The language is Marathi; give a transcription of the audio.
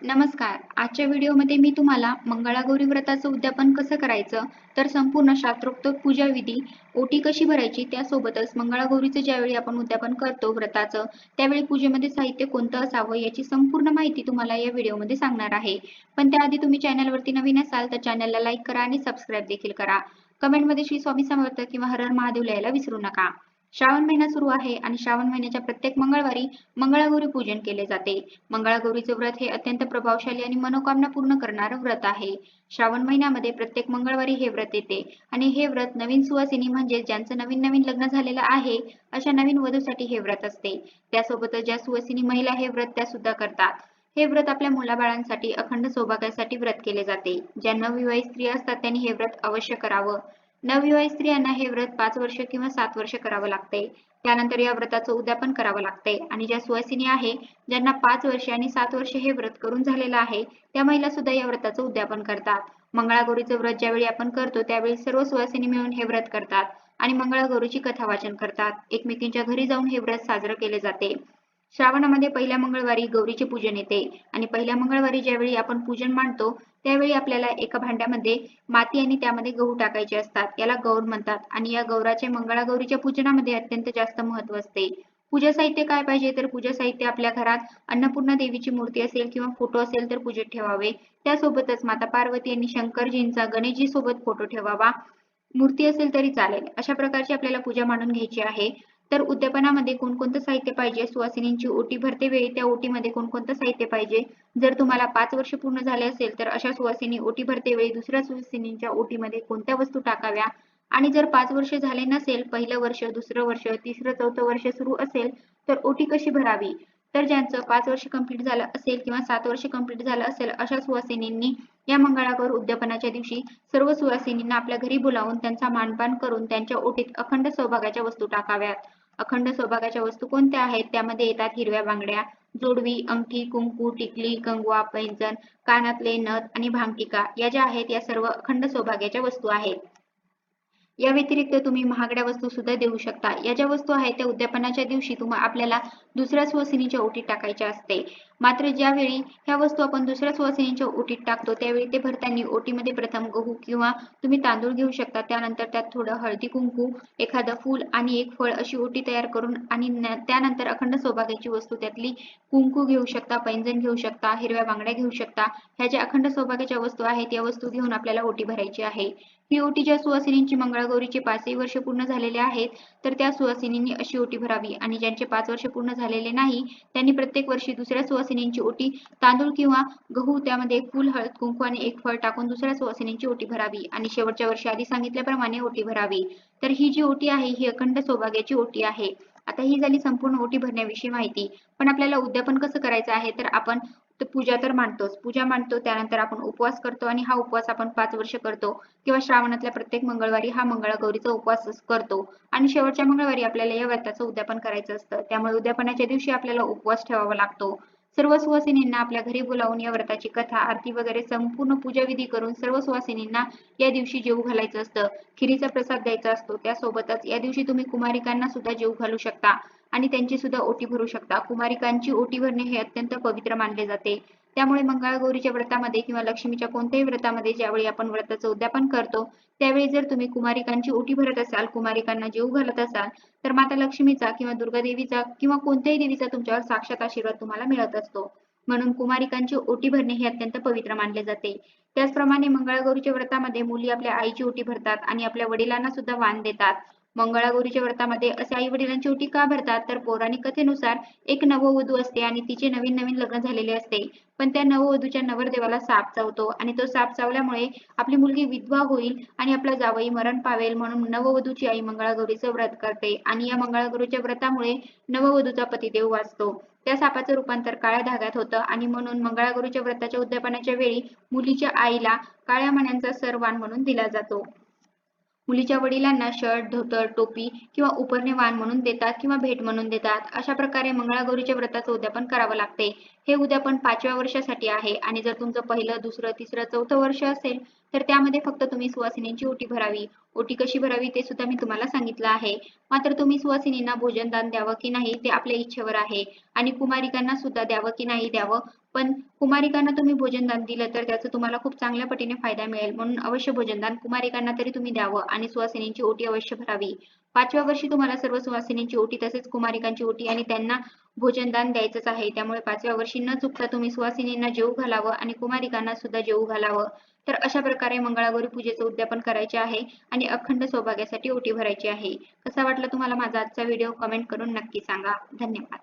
नमस्कार. आजच्या व्हिडिओमध्ये मी तुम्हाला मंगळागौरी व्रताचं उद्यापन कसं करायचं तर संपूर्ण शास्त्रोक्त पूजा विधी ओटी कशी भरायची त्यासोबतच मंगळागौरीचं ज्यावेळी आपण उद्यापन करतो व्रताचं त्यावेळी पूजेमध्ये साहित्य कोणतं असावं याची संपूर्ण माहिती तुम्हाला या व्हिडिओमध्ये सांगणार आहे. पण त्याआधी तुम्ही चॅनलवरती नवीन असाल तर चॅनलला लाईक करा आणि सबस्क्राईब देखील करा. कमेंटमध्ये श्री स्वामी समर्थ किंवा हरहर हर महादेव लिहायला विसरू नका. श्रावण महिना सुरू आहे आणि श्रावण महिन्याच्या प्रत्येक मंगळवारी मंगळागौरी पूजन केले जाते. मंगळागौरीचे व्रत हे अत्यंत प्रभावशाली आणि मनोकामना पूर्ण करणारं व्रत आहे. श्रावण महिन्यामध्ये प्रत्येक मंगळवारी हे व्रत येते आणि हे व्रत नवीन सुवासिनी म्हणजे ज्यांचं नवीन नवीन लग्न झालेलं आहे अशा नवीन वधूसाठी हे व्रत असते. त्यासोबतच ज्या सुवासिनी महिला हे व्रत त्या सुद्धा करतात. हे व्रत आपल्या मुलाबाळांसाठी अखंड सौभाग्यासाठी व्रत केले जाते. ज्या नवविवाहित स्त्रिया असतात त्यांनी हे व्रत अवश्य करावं. नवविवाहित स्त्रियांना हे व्रत पाच वर्ष किंवा सात वर्ष करावं लागते. त्यानंतर या व्रताचं उद्यापन करावं लागते. आणि ज्या सुवासिनी आहे ज्यांना पाच वर्ष आणि सात वर्ष हे व्रत करून झालेलं आहे त्या महिला सुद्धा या व्रताचं उद्यापन करतात. मंगळागौरीचं व्रत ज्यावेळी आपण करतो त्यावेळी सर्व सुवासिनी मिळून हे व्रत करतात. आणि मंगळागौरीची कथा वाचन करतात. एकमेकींच्या घरी जाऊन हे व्रत साजरं केले जाते. श्रावणामध्ये पहिल्या मंगळवारी गौरीचे पूजन येते आणि पहिल्या मंगळवारी ज्यावेळी आपण पूजन मांडतो त्यावेळी आपल्याला एका भांड्यामध्ये माती आणि त्यामध्ये गहू टाकायचे असतात. याला गौर म्हणतात आणि या गौराचे मंगळागौरीच्या पूजनामध्ये अत्यंत जास्त महत्त्व असते. पूजा साहित्य काय पाहिजे? तर पूजा साहित्य आपल्या घरात अन्नपूर्णा देवीची मूर्ती असेल किंवा फोटो असेल तर पूजेत ठेवावे. त्यासोबतच माता पार्वती आणि शंकरजींचा गणेशजी सोबत फोटो ठेवावा. मूर्ती असेल तरी चालेल. अशा प्रकारची आपल्याला पूजा मांडून घ्यायची आहे. तर उद्यापनामध्ये कोणकोणतं साहित्य पाहिजे? सुवासिनींची ओटी भरते वेळी त्या ओटीमध्ये कोणकोणतं साहित्य पाहिजे? जर तुम्हाला पाच वर्ष पूर्ण झाले असेल तर अशा सुवासिनी ओटी भरते वेळी दुसऱ्या सुवासिनींच्या ओटीमध्ये कोणत्या वस्तू टाकाव्या? आणि जर पाच वर्ष झाले नसेल पहिलं वर्ष दुसरं वर्ष तिसरं चौथं वर्ष सुरू असेल तर ओटी कशी भरावी? तर ज्यांचं पाच वर्ष कंप्लीट झालं असेल किंवा सात वर्ष कंप्लीट झालं असेल अशा सुवासिनींनी या मंगळागौर उद्यापनाच्या दिवशी सर्व सुवासिनींना आपल्या घरी बोलावून त्यांचा मानपान करून त्यांच्या ओटीत अखंड सौभागाच्या वस्तू टाकाव्यात. अखंड सौभागाच्या वस्तू कोणत्या आहेत? त्यामध्ये येतात हिरव्या बांगड्या जोडवी अंगठी कुंकू टिकली कंगवा पैंजण कानातले नथ आणि भांगटिका या ज्या आहेत या सर्व अखंड सौभाग्याच्या वस्तू आहेत. या व्यतिरिक्त तुम्ही महागड्या वस्तू सुद्धा देऊ शकता. या ज्या वस्तू आहेत त्या उद्यापनाच्या दिवशी तुम्हाला आपल्याला दुसऱ्या स्वसिनीच्या ओटीत टाकायच्या असते. मात्र ज्यावेळी ह्या वस्तू आपण दुसऱ्या सुवासिनींच्या ओटीत टाकतो त्यावेळी ते भरताना ओटीमध्ये प्रथम गहू किंवा तुम्ही तांदूळ घेऊ शकता. त्यानंतर त्यात थोडं हळदी कुंकू एखादं फूल आणि एक फळ अशी ओटी तयार करून आणि त्यानंतर अखंड सौभाग्याची वस्तू त्यातली कुंकू घेऊ शकता पैंजण घेऊ शकता हिरव्या बांगड्या घेऊ शकता. ह्या ज्या अखंड सौभाग्याच्या वस्तू आहेत या वस्तू घेऊन आपल्याला ओटी भरायची आहे. ही ओटी ज्या सुवासिनींची मंगळागौरीचे पाचही वर्ष पूर्ण झालेले आहेत तर त्या सुवासिनींनी अशी ओटी भरावी. आणि ज्यांचे पाच वर्ष पूर्ण झालेले नाही त्यांनी प्रत्येक वर्षी दुसऱ्या सुवासिनींची ओटी तांदूळ किंवा गहू त्यामध्ये एक फुल हळद कुंकू आणि एक फळ टाकून दुसऱ्या सुवासिनींची ओटी भरावी आणि शेवटच्या वर्षी आधी सांगितल्याप्रमाणे ओटी भरावी. तर ही जी ओटी आहे ही अखंड सौभाग्याची ओटी आहे. आता ही झाली संपूर्ण ओटी भरण्याविषयी माहिती. पण आपल्याला उद्यापन कसं करायचं आहे तर आपण पूजा तर मांडतोच. पूजा मांडतो त्यानंतर आपण उपवास करतो आणि हा उपवास आपण पाच वर्ष करतो किंवा श्रावणातल्या प्रत्येक मंगळवारी हा मंगळागौरीचा उपवास करतो आणि शेवटच्या मंगळवारी आपल्याला या व्रताचं उद्यापन करायचं असतं. त्यामुळे उद्यापनाच्या दिवशी आपल्याला उपवास ठेवावा लागतो. सर्व सुवासिनींना आपल्या घरी बोलावून या व्रताची कथा आरती वगैरे संपूर्ण पूजा विधी करून सर्व सुवासिनींना या दिवशी जेव घालायचं असतं. खिरीचा प्रसाद द्यायचा असतो. त्यासोबतच या दिवशी तुम्ही कुमारिकांना सुद्धा जेव घालू शकता आणि त्यांची सुद्धा ओटी भरू शकता. कुमारिकांची ओटी भरणे हे अत्यंत पवित्र मानले जाते. त्यामुळे मंगळागौरीच्या व्रतामध्ये किंवा लक्ष्मीच्या कोणत्याही व्रतामध्ये ज्यावेळी आपण व्रताचं उद्यापन करतो त्यावेळी जर तुम्ही कुमारिकांची ओटी भरत असाल कुमारिकांना जेवू घालत असाल तर माता लक्ष्मीचा किंवा दुर्गा देवीचा किंवा कोणत्याही देवीचा तुमच्यावर साक्षात आशीर्वाद तुम्हाला मिळत असतो. म्हणून कुमारिकांची ओटी भरणे हे अत्यंत पवित्र मानले जाते. त्याचप्रमाणे मंगळागौरीच्या व्रतामध्ये मुली आपल्या आईची ओटी भरतात आणि आपल्या वडिलांना सुद्धा वाण देतात. मंगळागौरीच्या व्रतामध्ये असे आई वडिलांची ओटी का भरतात? तर पौराणिक कथेनुसार एक नववधू असते आणि तिचे नवीन नवीन लग्न झालेले असते. पण त्या नववधूच्या नवरदेवाला साप चावतो आणि तो साप चावल्यामुळे आपली मुलगी विधवा होईल आणि आपला जावई मरण पावेल म्हणून नववधूची आई मंगळागौरीचं व्रत करते. आणि या मंगळागौरीच्या व्रतामुळे नववधूचा पतिदेव वाचतो. त्या सापाचं रूपांतर काळ्या धाग्यात होतं आणि म्हणून मंगळागौरीच्या व्रताच्या उद्यापनाच्या वेळी मुलीच्या आईला काळ्या मण्यांचा सरवान म्हणून दिला जातो. मुलीच्या वडिलांना शर्ट धोतर टोपी किंवा उपरणे वाण म्हणून देतात किंवा भेट म्हणून देतात. अशा प्रकारे मंगळागौरीच्या व्रताचं उद्यापन करावं लागते. हे उद्यापन पाचव्या वर्षासाठी आहे आणि जर तुमचं पहिलं दुसरं तिसरं चौथं वर्ष असेल तर त्यामध्ये फक्त तुम्ही सुवासिनींची ओटी भरावी. ओटी कशी भरावी ते सुद्धा मी तुम्हाला सांगितलं आहे. मात्र तुम्ही सुवासिनींना भोजनदान द्यावं की नाही ते आपल्या इच्छेवर आहे. आणि कुमारिकांना सुद्धा द्यावं की नाही द्यावं. पण कुमारिकांना तुम्ही भोजनदान दिलं तर त्याचा तुम्हाला खूप चांगल्या पटीने फायदा मिळेल. म्हणून अवश्य भोजनदान कुमारिकांना तरी तुम्ही द्यावं आणि सुवासिनींची ओटी अवश्य भरावी. पाचव्या वर्षी तुम्हाला सर्व सुवासिनींची ओटी तसेच कुमारिकांची ओटी आणि त्यांना भोजनदान द्यायचंच आहे. त्यामुळे पाचव्या वर्षी न चुकता तुम्ही सुवासिनींना जेवू घालावं आणि कुमारिकांना सुद्धा जेवू घालावं. तर अशा प्रकारे मंगळागौरी पूजेचं उद्यापन करायचे आहे आणि अखंड सौभाग्यासाठी ओटी भरायची आहे. कसा वाटला तुम्हाला माझा आजचा व्हिडिओ? कमेंट करून नक्की सांगा. धन्यवाद.